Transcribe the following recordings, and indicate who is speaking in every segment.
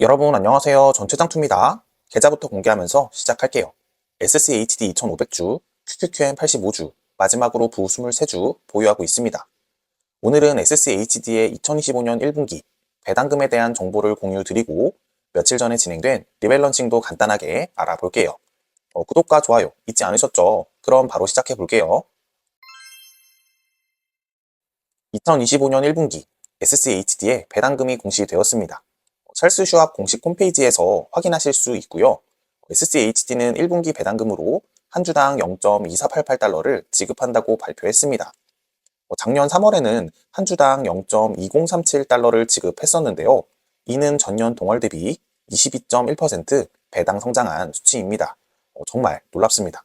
Speaker 1: 여러분 안녕하세요. 전최장투입니다. 계좌부터 공개하면서 시작할게요. SCHD 2500주, QQQM 85주, 마지막으로 부 23주 보유하고 있습니다. 오늘은 SCHD의 2025년 1분기 배당금에 대한 정보를 공유 드리고 며칠 전에 진행된 리밸런싱도 간단하게 알아볼게요. 어, 구독과 좋아요 잊지 않으셨죠? 그럼 바로 시작해 볼게요. 2025년 1분기 SCHD의 배당금이 공시되었습니다. 찰스 슈압 공식 홈페이지에서 확인하실 수 있고요. SCHD는 1분기 배당금으로 한 주당 0.2488달러를 지급한다고 발표했습니다. 어, 작년 3월에는 한 주당 0.2037달러를 지급했었는데요. 이는 전년 동월 대비 22.1% 배당 성장한 수치입니다. 어, 정말 놀랍습니다.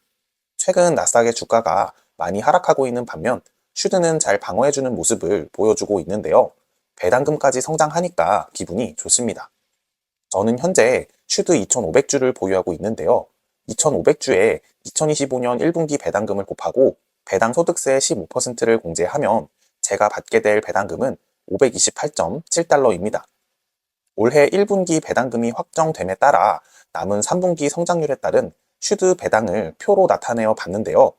Speaker 1: 최근 나스닥의 주가가 많이 하락하고 있는 반면 슈드는 잘 방어해주는 모습을 보여주고 있는데요. 배당금까지 성장하니까 기분이 좋습니다. 저는 현재 슈드 2,500주를 보유하고 있는데요. 2,500주에 2025년 1분기 배당금을 곱하고 배당 소득세 15%를 공제하면 제가 받게 될 배당금은 528.7달러입니다. 올해 1분기 배당금이 확정됨에 따라 남은 3분기 성장률에 따른 슈드 배당을 표로 나타내어 봤는데요.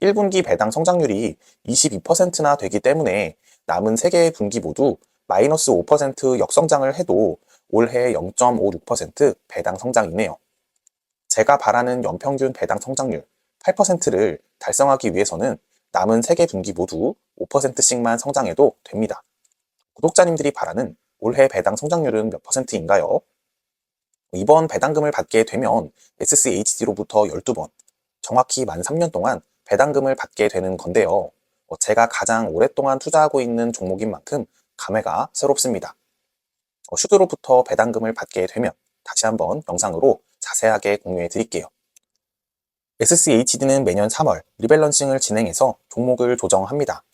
Speaker 1: 1분기 배당 성장률이 22%나 되기 때문에 남은 3개의 분기 모두 마이너스 5% 역성장을 해도 올해 0.56% 배당 성장이네요. 제가 바라는 연평균 배당 성장률 8%를 달성하기 위해서는 남은 3개 분기 모두 5%씩만 성장해도 됩니다. 구독자님들이 바라는 올해 배당 성장률은 몇 퍼센트인가요? 이번 배당금을 받게 되면 SCHD로부터 12번, 정확히 만 3년 동안 배당금을 받게 되는 건데요. 어, 제가 가장 오랫동안 투자하고 있는 종목인 만큼 감회가 새롭습니다. 어, 슈드로부터 배당금을 받게 되면 다시 한번 영상으로 자세하게 공유해 드릴게요. SCHD는 매년 3월 리밸런싱을 진행해서 종목을 조정합니다.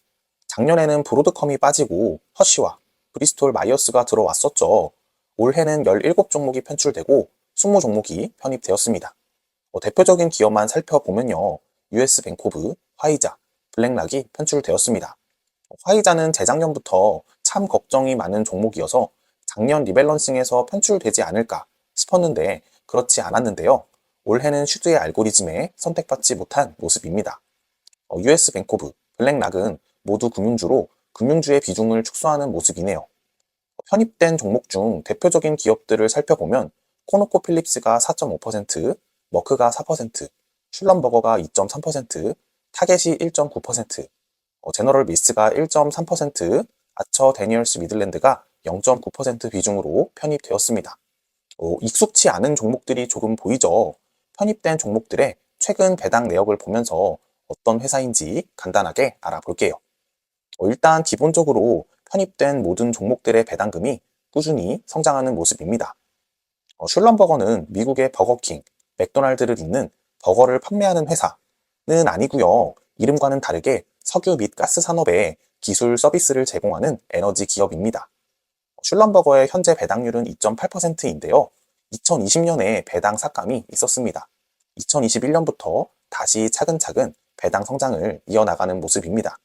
Speaker 1: 작년에는 브로드컴이 빠지고 허쉬와 브리스톨 마이어스가 들어왔었죠. 올해는 17종목이 편출되고 20종목이 편입되었습니다. 어, 대표적인 기업만 살펴보면요. US 뱅코브, 화이자, 블랙락이 편출되었습니다. 화이자는 재작년부터 참 걱정이 많은 종목이어서 작년 리밸런싱에서 편출되지 않을까 싶었는데 그렇지 않았는데요. 올해는 슈드의 알고리즘에 선택받지 못한 모습입니다. 어, US 뱅코브, 블랙락은 모두 금융주로 금융주의 비중을 축소하는 모습이네요. 편입된 종목 중 대표적인 기업들을 살펴보면 코노코 필립스가 4.5%, 머크가 4%, 슐럼버거가 2.3%, 타겟이 1.9%, 어, 제너럴 미스가 1.3%, 아처 데니얼스 미들랜드가 0.9% 비중으로 편입되었습니다. 어, 익숙치 않은 종목들이 조금 보이죠. 편입된 종목들의 최근 배당 내역을 보면서 어떤 회사인지 간단하게 알아볼게요. 어, 일단 기본적으로 편입된 모든 종목들의 배당금이 꾸준히 성장하는 모습입니다. 어, 슐럼버거는 미국의 버거킹, 맥도날드를 잇는 버거를 판매하는 회사는 아니고요. 이름과는 다르게 석유 및 가스 산업에 기술 서비스를 제공하는 에너지 기업입니다. 슐럼버거의 현재 배당률은 2.8%인데요. 2020년에 배당 삭감이 있었습니다. 2021년부터 다시 차근차근 배당 성장을 이어나가는 모습입니다.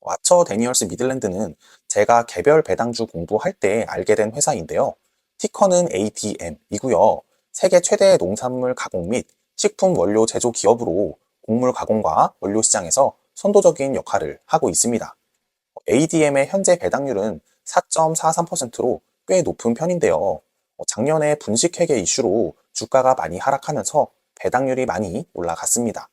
Speaker 1: 와처 데니얼스 미들랜드는 제가 개별 배당주 공부할 때 알게 된 회사인데요. 티커는 ADM이고요. 세계 최대의 농산물 가공 및 식품 원료 제조 기업으로 곡물 가공과 원료 시장에서 선도적인 역할을 하고 있습니다. ADM의 현재 배당률은 4.43%로 꽤 높은 편인데요. 작년에 분식회계 이슈로 주가가 많이 하락하면서 배당률이 많이 올라갔습니다.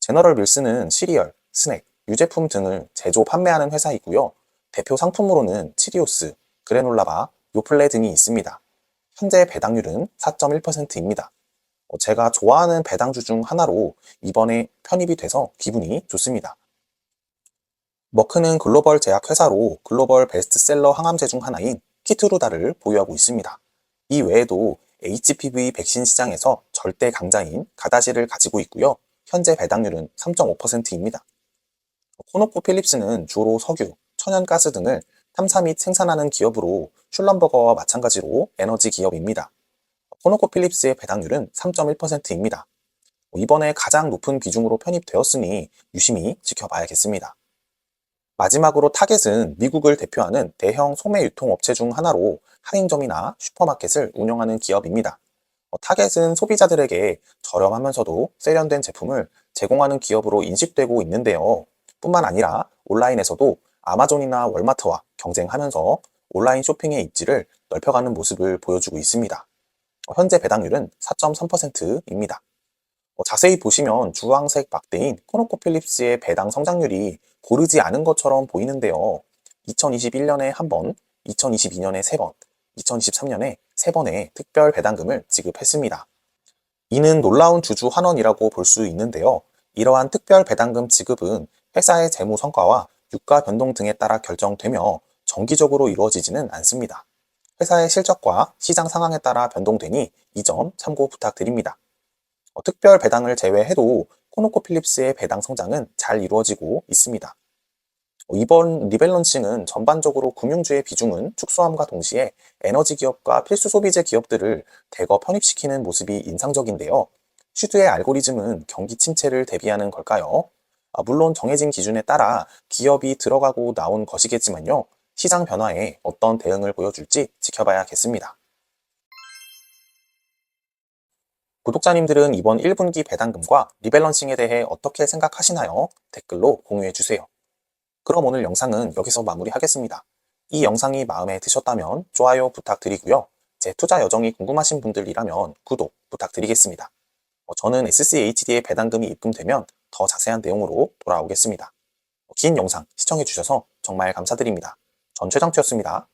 Speaker 1: 제너럴 밀스는 시리얼, 스낵, 유제품 등을 제조 판매하는 회사이고요. 대표 상품으로는 치리오스, 그래놀라바, 요플레 등이 있습니다. 현재 배당률은 4.1%입니다. 제가 좋아하는 배당주 중 하나로 이번에 편입이 돼서 기분이 좋습니다. 머크는 글로벌 제약회사로 글로벌 베스트셀러 항암제 중 하나인 키트루다를 보유하고 있습니다. 이 외에도 HPV 백신 시장에서 절대 강자인 가다시를 가지고 있고요. 현재 배당률은 3.5%입니다. 코노코 필립스는 주로 석유, 천연가스 등을 탐사 및 생산하는 기업으로 슐럼버거와 마찬가지로 에너지 기업입니다. 코노코 필립스의 배당률은 3.1%입니다. 이번에 가장 높은 비중으로 편입되었으니 유심히 지켜봐야겠습니다. 마지막으로 타겟은 미국을 대표하는 대형 소매 유통업체 중 하나로 할인점이나 슈퍼마켓을 운영하는 기업입니다. 어, 타겟은 소비자들에게 저렴하면서도 세련된 제품을 제공하는 기업으로 인식되고 있는데요. 뿐만 아니라 온라인에서도 아마존이나 월마트와 경쟁하면서 온라인 쇼핑의 입지를 넓혀가는 모습을 보여주고 있습니다. 어, 현재 배당률은 4.3%입니다. 어, 자세히 보시면 주황색 막대인 코노코필립스의 배당 성장률이 고르지 않은 것처럼 보이는데요. 2021년에 한 번, 2022년에 세 번, 2023년에 세 번의 특별 배당금을 지급했습니다. 이는 놀라운 주주 환원이라고 볼 수 있는데요. 이러한 특별 배당금 지급은 회사의 재무 성과와 유가 변동 등에 따라 결정되며 정기적으로 이루어지지는 않습니다. 회사의 실적과 시장 상황에 따라 변동되니 이 점 참고 부탁드립니다. 어, 특별 배당을 제외해도 코노코필립스의 배당 성장은 잘 이루어지고 있습니다. 어, 이번 리밸런싱은 전반적으로 금융주의 비중은 축소함과 동시에 에너지 기업과 필수 소비재 기업들을 대거 편입시키는 모습이 인상적인데요. 슈드의 알고리즘은 경기 침체를 대비하는 걸까요? 아, 물론 정해진 기준에 따라 기업이 들어가고 나온 것이겠지만요. 시장 변화에 어떤 대응을 보여줄지 지켜봐야겠습니다. 구독자님들은 이번 1분기 배당금과 리밸런싱에 대해 어떻게 생각하시나요? 댓글로 공유해주세요. 그럼 오늘 영상은 여기서 마무리하겠습니다. 이 영상이 마음에 드셨다면 좋아요 부탁드리고요. 제 투자 여정이 궁금하신 분들이라면 구독 부탁드리겠습니다. 어, 저는 SCHD의 배당금이 입금되면 더 자세한 내용으로 돌아오겠습니다. 긴 영상 시청해주셔서 정말 감사드립니다. 전 최장투였습니다.